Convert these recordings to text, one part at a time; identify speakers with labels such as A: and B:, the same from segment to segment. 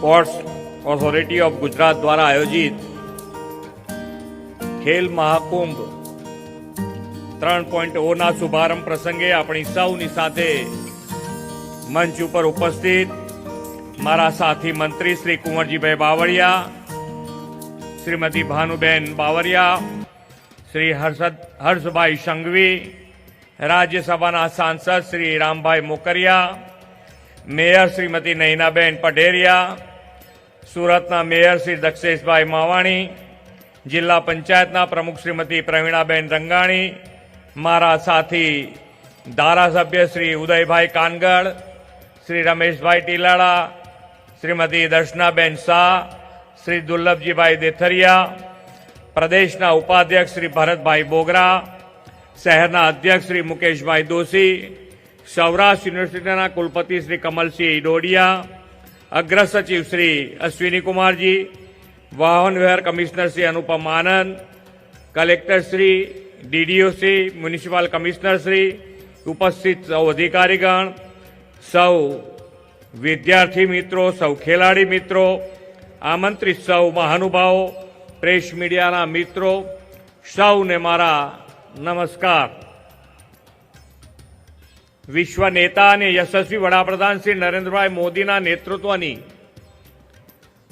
A: Sports authority of Gujarat દ્વારા આયોજિત ખેલ મહાકુંભ ત્રણ પોઈન્ટ ઓના શુભારંભ પ્રસંગે આપણી સૌની સાથે મંચ ઉપર ઉપસ્થિત મારા સાથી મંત્રી શ્રી કુંવરજીભાઈ બાવળિયા, શ્રીમતી ભાનુબેન બાવળિયા, શ્રી હર્ષદ, હર્ષભાઈ સંઘવી, રાજ્યસભાના સાંસદ શ્રી રામભાઈ મોકરિયા, મેયર શ્રીમતી નૈનાબેન પઢેરિયા સુરતના મેયર શ્રી દક્ષેશભાઈ માવાણી, જિલ્લા પંચાયતના પ્રમુખ શ્રીમતી પ્રવીણાબેન રંગાણી, મારા સાથી ધારાસભ્ય શ્રી ઉદયભાઈ કાનગડ શ્રી રમેશભાઈ ટીલાળા, શ્રીમતી દર્શનાબેન શાહ, શ્રી દુર્લભજીભાઈ દેથરિયા, પ્રદેશના ઉપાધ્યક્ષ શ્રી ભરતભાઈ બોગરા, શહેરના અધ્યક્ષ શ્રી મુકેશભાઈ દોશી, સૌરાષ્ટ્ર યુનિવર્સિટીના કુલપતિ શ્રી કમલસિંહ ડોડિયા અગ્ર સચિવ શ્રી અશ્વિની કુમારજી, વાહન વ્યવહાર commissioner Shri Anupam Anand, collector Shri DDO Shri, municipal commissioner Shri, ઉપસ્થિત સૌ અધિકારીગણ, સૌ વિદ્યાર્થી મિત્રો, સૌ ખેલાડી મિત્રો, આમંત્રિત સૌ મહાનુભાવો, પ્રેસ મીડિયાના મિત્રો, સૌને મારા નમસ્કાર. વિશ્વ નેતા અને યશસ્વી વડાપ્રધાન શ્રી નરેન્દ્રભાઈ મોદીના નેતૃત્વની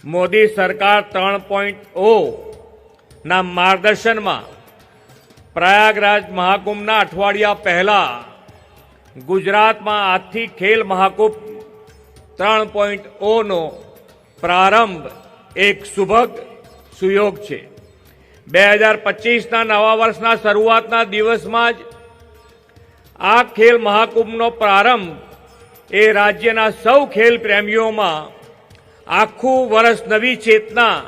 A: મોદી સરકાર ત્રણ પોઈન્ટ ઓ ના માર્ગદર્શનમાં પ્રયાગરાજ મહાકુંભના અઠવાડિયા પહેલા ગુજરાતમાં આજથી ખેલ મહાકુંભ ત્રણ પોઈન્ટ ઓનો પ્રારંભ એક સુભગ સુયોગ છે. બે હજાર પચીસના નવા વર્ષના શરૂઆતના દિવસમાં જ આ ખેલ મહાકુંભનો પ્રારંભ એ રાજ્યના સૌ ખેલ પ્રેમીઓમાં આખું વર્ષ નવી ચેતના,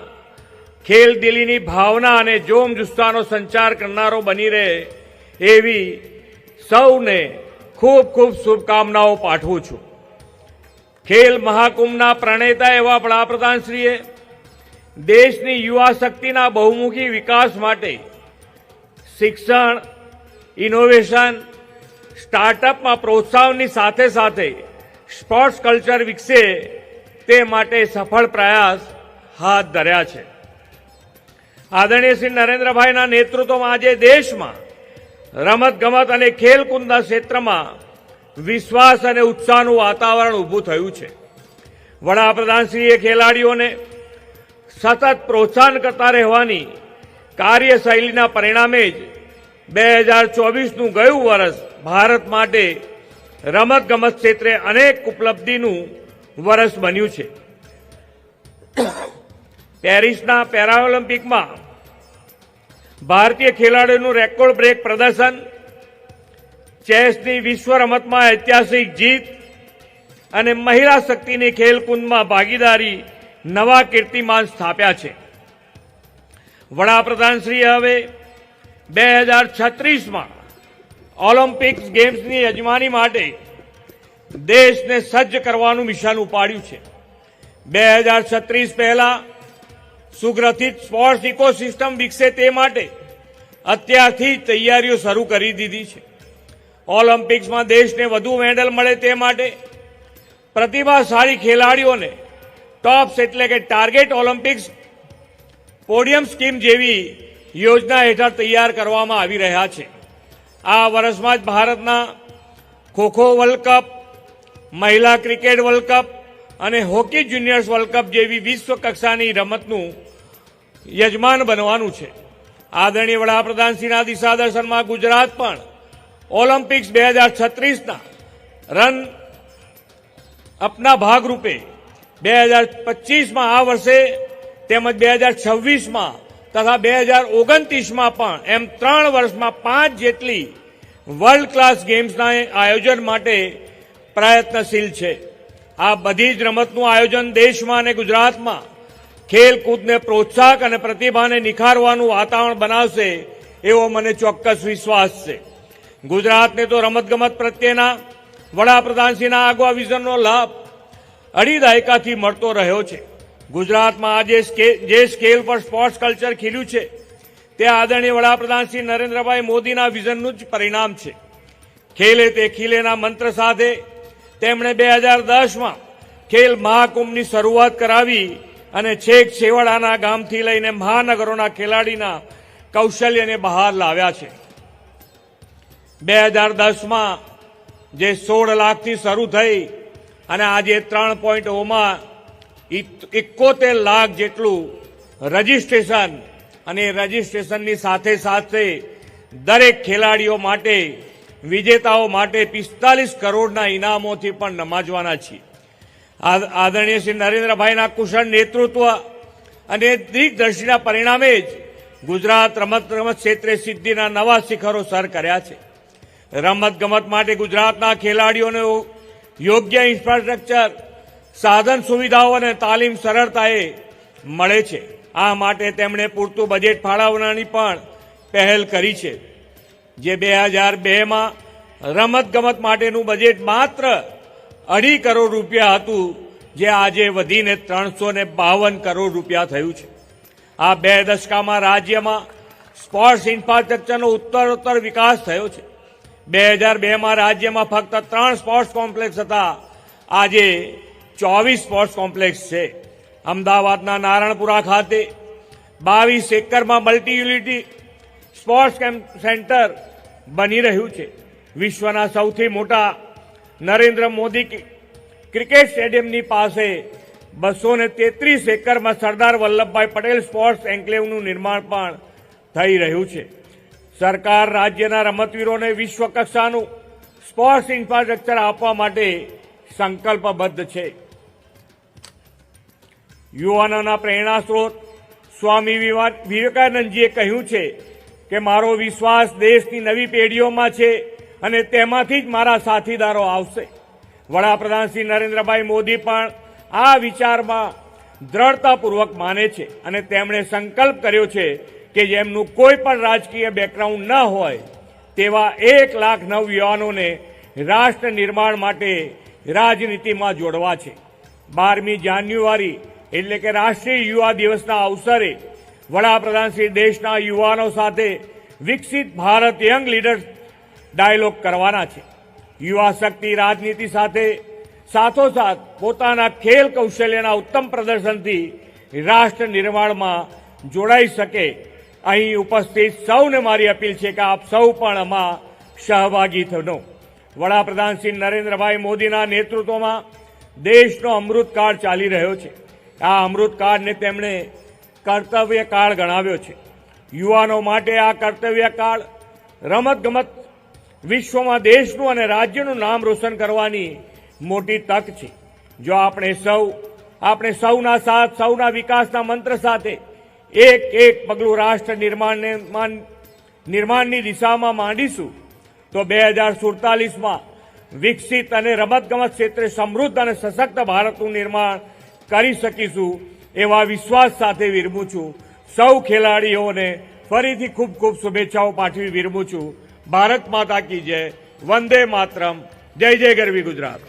A: ખેલ દિલીની ભાવના અને જોમ જુસ્સાનો સંચાર કરનારો બની રહે એવી સૌને ખૂબ ખૂબ શુભકામનાઓ પાઠવું છું. ખેલ મહાકુંભના પ્રણેતા એવા વડાપ્રધાનશ્રીએ દેશની યુવા શક્તિના બહુમુખી વિકાસ માટે શિક્ષણ, ઇનોવેશન સ્ટાર્ટઅપમાં પ્રોત્સાહનની સાથે સાથે સ્પોર્ટ્સ કલ્ચર વિકસે તે માટે સફળ પ્રયાસ હાથ ધર્યા છે. આદરણીય શ્રી નરેન્દ્રભાઈના નેતૃત્વમાં આજે દેશમાં રમતગમત અને ખેલકૂદના ક્ષેત્રમાં વિશ્વાસ અને ઉત્સાહનું વાતાવરણ ઊભું થયું છે. વડાપ્રધાનશ્રીએ ખેલાડીઓને સતત પ્રોત્સાહન કરતા રહેવાની કાર્યશૈલીના પરિણામે જ બે હજાર ચોવીસનું ગયું વર્ષ ભારત માટે રમત ગમત ક્ષેત્રે અનેક ઉપલબ્ધિનું વર્ષ બન્યું છે. પેરિસના પેરાઓલિમ્પિકમાં ભારતીય ખેલાડીઓનું રેકોર્ડ બ્રેક પ્રદર્શન, ચેસની વિશ્વ રમતમાં ઐતિહાસિક જીત અને મહિલા શક્તિની ખેલકૂદમાં ભાગીદારી નવા કીર્તિમાન સ્થાપ્યા છે. વડાપ્રધાન શ્રી હવે બે હજાર છત્રીસમાં ઓલિમ્પિક્સ ગેમ્સની યજમાની માટે દેશને સજ્જ કરવાનું મિશન ઉપાડ્યું છે. બે હજાર છત્રીસ પહેલા સુગ્રથિત સ્પોર્ટ્સ ઇકોસિસ્ટમ વિકસે તે માટે અત્યારથી તૈયારીઓ શરૂ કરી દીધી છે. ઓલિમ્પિક્સમાં દેશને વધુ મેડલ મળે તે માટે પ્રતિભાશાળી ખેલાડીઓને ટોપ્સ એટલે કે ટાર્ગેટ ઓલિમ્પિક્સ પોડિયમ સ્કીમ જેવી યોજના હેઠળ તૈયાર કરવામાં આવી રહ્યા છે. આ વર્ષમાં જ ભારતના ખોખો વર્લ્ડ કપ, મહિલા ક્રિકેટ વર્લ્ડ કપ અને હોકી જુનિયર્સ વર્લ્ડ કપ જેવી વિશ્વ કક્ષાની રમતનું યજમાન બનવાનું છે. આદરણીય વડાપ્રધાનશ્રીના દિશાદર્શનમાં ગુજરાત પણ ઓલિમ્પિક્સ બે હજાર છત્રીસના રન અપના ભાગરૂપે બે હજાર પચીસમાં આ વર્ષે તેમજ બે હજાર છવ્વીસમાં તથા બે હજાર ઓગણત્રીસમાં પણ એમ ત્રણ વર્ષમાં પાંચ જેટલી વર્લ્ડ ક્લાસ ગેમ્સના આયોજન માટે પ્રયત્નશીલ છે. આ બધી જ રમતનું આયોજન દેશમાં અને ગુજરાતમાં ખેલકૂદને પ્રોત્સાહક અને પ્રતિભાને નિખારવાનું વાતાવરણ બનાવશે એવો મને ચોક્કસ વિશ્વાસ છે. ગુજરાતને તો રમતગમત પ્રત્યેના વડાપ્રધાનશ્રીના આગવા વિઝનનો લાભ અઢી દાયકાથી મળતો રહ્યો છે. ગુજરાતમાં આજે જે સ્કેલ પર સ્પોર્ટ્સ કલ્ચર ખીલ્યું છે, તે આદરણીય વડાપ્રધાન શ્રી નરેન્દ્રભાઈ મોદીના વિઝનનું જ પરિણામ છે. ખેલે તે ખીલેના મંત્ર સાથે તેમણે બે હજાર દસમાં ખેલ મહાકુંભની શરૂઆત કરાવી અને છેક છેવાડાના ગામથી લઈને મહાનગરોના ખેલાડીના કૌશલ્યને બહાર લાવ્યા છે. બે હજાર દસમાં જે સોળ લાખથી શરૂ થઈ અને આજે ત્રણ પોઈન્ટ ઓમાં એકોતેર લાખ જેટલું રજીસ્ટ્રેશન અને રજિસ્ટ્રેશનની સાથે સાથે દરેક ખેલાડીઓ માટે, વિજેતાઓ માટે પિસ્તાલીસ કરોડના ઇનામોથી પણ નમાજવાના છીએ. આદરણીય શ્રી નરેન્દ્રભાઈના કુશળ નેતૃત્વ અને દિગ્દર્શીના પરિણામે જ ગુજરાત રમત રમત ક્ષેત્રે સિદ્ધિના નવા શિખરો સર કર્યા છે. રમત ગમત માટે ગુજરાતના ખેલાડીઓને યોગ્ય ઇન્ફ્રાસ્ટ્રક્ચર સાધન સુવિધાઓ અને તાલીમ સરળતાએ મળે છે. આ માટે તેમણે પૂરતું બજેટ ફાળવવાની પણ પહેલ કરી છે. જે બે હજાર બેમાં રમતગમત માટેનું બજેટ માત્ર અઢી કરોડ રૂપિયા હતું, જે આજે વધીને ત્રણસો ને બાવન કરોડ રૂપિયા થયું છે. આ બે દશકામાં રાજ્યમાં સ્પોર્ટ્સ ઇન્ફ્રાસ્ટ્રક્ચરનો ઉત્તરોત્તર વિકાસ થયો છે. બે હજાર બેમાં રાજ્યમાં ફક્ત ત્રણ સ્પોર્ટ્સ કોમ્પ્લેક્સ હતા. આજે ચોવીસ સ્પોર્ટ્સ કોમ્પ્લેક્સ છે. અમદાવાદના નારણપુરા ખાતે બાવીસ એકરમાં multi unity sports camp centre બની રહ્યું છે. વિશ્વના સૌથી મોટા નરેન્દ્ર મોદી ક્રિકેટ સ્ટેડિયમની પાસે બસો તેત્રીસ એકરમાં સરદાર વલ્લભભાઈ પટેલ સ્પોર્ટ્સ એન્કલેવનું નિર્માણ પણ થઈ રહ્યું છે. સરકાર રાજ્યના રમતવીરોને વિશ્વ કક્ષાનું સ્પોર્ટ્સ ઇન્ફ્રાસ્ટ્રક્ચર આપવા માટે સંકલ્પબદ્ધ છે. યુવાનોના પ્રેરણા સ્ત્રોત. સ્વામી વિવા- વિવેકાનંદજીએ કહ્યું છે કે, મારો વિશ્વાસ દેશની નવી પેઢીઓમાં છે અને તેમાંથી જ મારા સાથીદારો આવશે. વડાપ્રધાન શ્રી નરેન્દ્રભાઈ મોદી પણ આ વિચારમાં દ્રઢતાપૂર્વક માને છે અને તેમણે સંકલ્પ કર્યો છે કે, જેમનું કોઈ પણ રાજકીય બેકગ્રાઉન્ડ ન હોય, તેવા એક લાખ નવ યુવાનોને રાષ્ટ્ર નિર્માણ માટે રાજનીતિમાં જોડવા છે. બારમી જાન્યુઆરી એટલે કે રાષ્ટ્રીય યુવા દિવસના અવસરે વડાપ્રધાન શ્રી દેશના યુવાનો સાથે વિકસિત ભારત યંગ લીડર્સ ડાયલોગ કરવાના છે. યુવા શક્તિ રાજનીતિ સાથે સાથોસાથ પોતાના ખેલ કૌશલ્યના ઉત્તમ પ્રદર્શનથી રાષ્ટ્ર નિર્માણમાં જોડાઈ શકે. અહીં ઉપસ્થિત સૌને મારી અપીલ છે કે આપ સૌ પણ આમાં સહભાગી થનો. વડાપ્રધાન શ્રી નરેન્દ્રભાઈ મોદીના નેતૃત્વમાં દેશનો અમૃતકાળ ચાલી રહ્યો છે. આ અમૃતકાળને તેમણે કર્તવ્ય કાળ ગણાવ્યો છે. યુવાનો માટે આ કર્તવ્ય કાળ રમતગમત વિશ્વમાં દેશનું અને રાજ્યનું નામ રોશન કરવાની મોટી તક છે. જો આપણે સૌ, આપણે સૌના સાથ, સૌના વિકાસના મંત્ર સાથે એક એક પગલું રાષ્ટ્ર નિર્માણ નિર્માણની દિશામાં માંડીશું, તો બે હજાર સુડતાલીસમાં વિકસિત અને રમતગમત ક્ષેત્રે સમૃદ્ધ અને સશક્ત ભારતનું નિર્માણ કરી શકીશું એવા વિશ્વાસ સાથે વિરમું છું. સૌ ખેલાડીઓને ફરીથી ખૂબ ખૂબ શુભેચ્છાઓ પાઠવી વિરમું છું. ભારત માતા કી જય. વંદે માતરમ. જય જય ગરવી ગુજરાત.